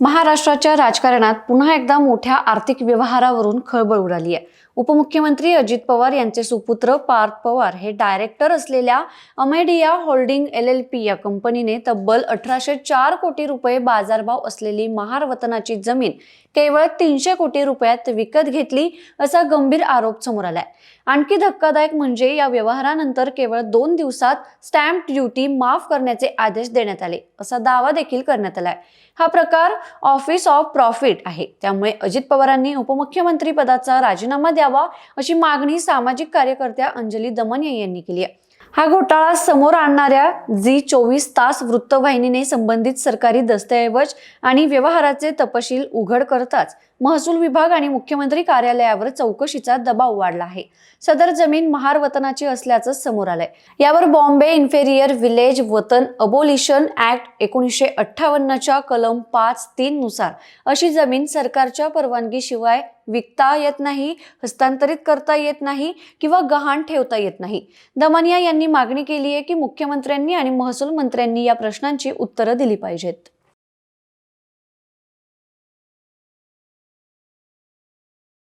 महाराष्ट्राच्या राजकारणात पुन्हा एकदा मोठ्या आर्थिक व्यवहारावरून खळबळ उडाली आहे. उपमुख्यमंत्री अजित पवार यांचे सुपुत्र पार्थ पवार हे डायरेक्टर असलेल्या Amadea holding L L P या कंपनीने तब्बल अठराशे चार कोटी रुपये बाजारभाव असलेली महार वतनाची जमीन केवळ तीनशे कोटी रुपयात विकत घेतली असा गंभीर आरोप समोर आलाय. आणखी धक्कादायक म्हणजे या व्यवहारानंतर केवळ दोन दिवसात स्टॅम्प ड्युटी माफ करण्याचे आदेश देण्यात आले असा दावा देखील करण्यात आलाय. हा प्रकार ऑफिस ऑफ प्रॉफिट आहे. त्यामुळे अजित पवारांनी उपमुख्यमंत्री पदाचा राजीनामा द्यावा अशी मागणी सामाजिक कार्यकर्त्या अंजली दमनिया यांनी केली आहे. हा घोटाळा समोर आणणाऱ्या जी चोवीस तास वृत्तवाहिनीने संबंधित सरकारी दस्तऐवज आणि व्यवहाराचे तपशील उघड करताच महसूल विभाग आणि मुख्यमंत्री कार्यालयावर चौकशीचा दबाव वाढला आहे. सदर जमीन महार वतनाची असल्याचं समोर आलंय. यावर Bombay inferior village watan abolition act एकोणीसशे अठ्ठावन्नच्या कलम पाच तीन नुसार अशी जमीन सरकारच्या परवानगीशिवाय विकता येत नाही हस्तांतरित करता येत नाही किंवा गहाण ठेवता येत नाही. दमनिया यांनी मागणी केली आहे की मुख्यमंत्र्यांनी आणि महसूल मंत्र्यांनी या प्रश्नांची उत्तरं दिली पाहिजेत.